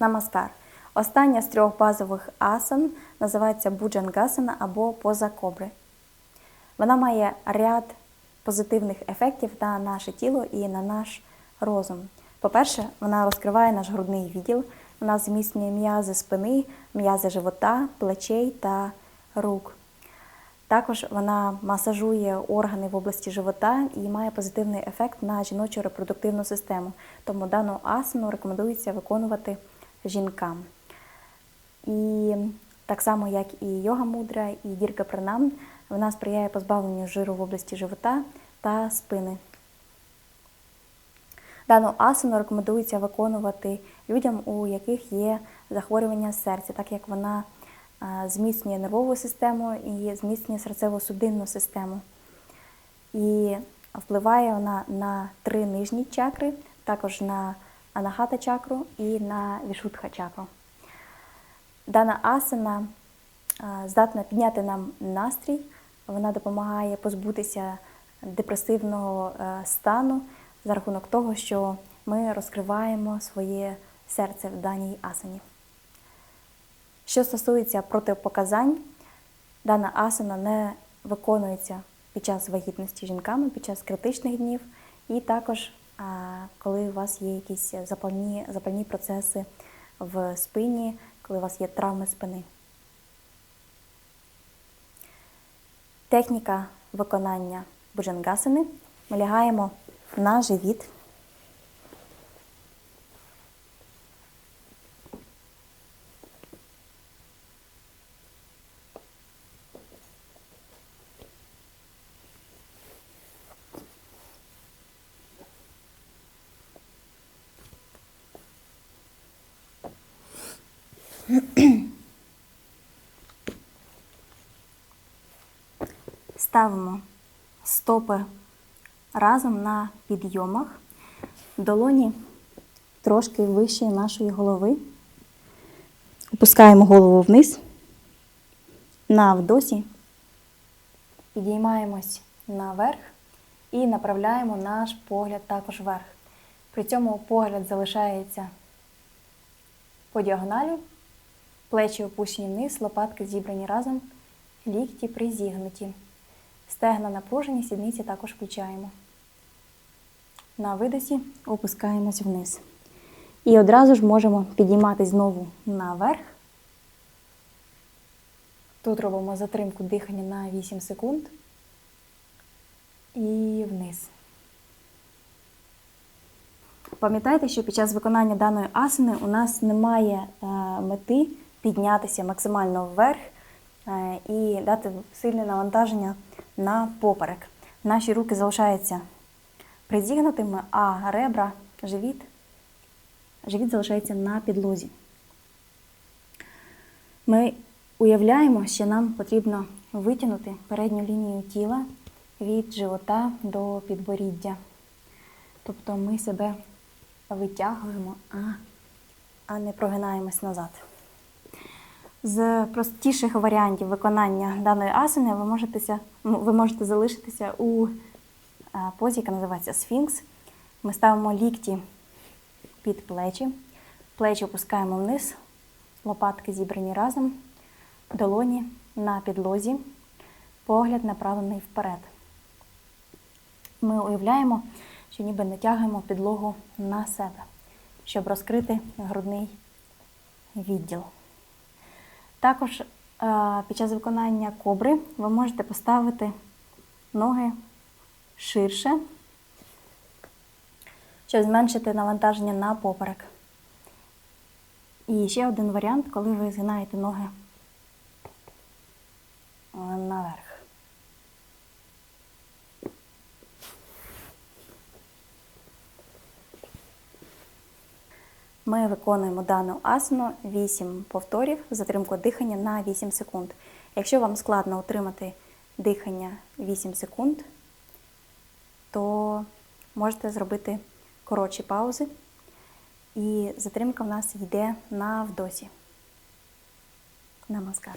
Намаскар. Остання з трьох базових асан називається Буджангасана або поза кобри. Вона має ряд позитивних ефектів на наше тіло і на наш розум. По-перше, вона розкриває наш грудний відділ, вона зміцнює м'язи спини, м'язи живота, плечей та рук. Також вона масажує органи в області живота і має позитивний ефект на жіночу репродуктивну систему. Тому дану асану рекомендується виконувати жінкам. І так само, як і йога мудра, і дірка пранам, вона сприяє позбавленню жиру в області живота та спини. Дану асану рекомендується виконувати людям, у яких є захворювання серця, так як вона зміцнює нервову систему і зміцнює серцево-судинну систему. І впливає вона на три нижні чакри, також на анахата чакру і на вішутха чакру. Дана асана здатна підняти нам настрій, вона допомагає позбутися депресивного е, стану за рахунок того, що ми розкриваємо своє серце в даній асані. Що стосується протипоказань, дана асана не виконується під час вагітності жінками, під час критичних днів, і також коли у вас є якісь запальні, запальні процеси в спині, коли у вас є травми спини. Техніка виконання буджангасини. Ми лягаємо на живіт. Ставимо стопи разом на підйомах, долоні трошки вище нашої голови. Опускаємо голову вниз. На вдосі підіймаємось наверх і направляємо наш погляд також вверх. При цьому погляд залишається по діагоналі, плечі опущені вниз, лопатки зібрані разом, лікті призігнуті. Стегна напружені, сідниці також включаємо. На видосі опускаємось вниз. І одразу ж можемо підійматись знову наверх. Тут робимо затримку дихання на 8 секунд. І вниз. Пам'ятайте, що під час виконання даної асани у нас немає е, мети піднятися максимально вверх е, і дати сильне навантаження на поперек. Наші руки залишаються призігнутими, а ребра, живіт, живіт залишається на підлозі. Ми уявляємо, що нам потрібно витягнути передню лінію тіла від живота до підборіддя. Тобто ми себе витягуємо, а, а не прогинаємось назад. З простіших варіантів виконання даної асани ви можете, ви можете залишитися у позі, яка називається сфінкс. Ми ставимо лікті під плечі, плечі опускаємо вниз, лопатки зібрані разом, долоні на підлозі, погляд направлений вперед. Ми уявляємо, що ніби натягуємо підлогу на себе, щоб розкрити грудний відділ. Також під час виконання кобри ви можете поставити ноги ширше, щоб зменшити навантаження на поперек. І ще один варіант, коли ви згинаєте ноги наверх. Ми виконуємо дану асану 8 повторів, затримку дихання на 8 секунд. Якщо вам складно утримати дихання 8 секунд, то можете зробити коротші паузи. І затримка в нас йде на вдосі. Намаскар.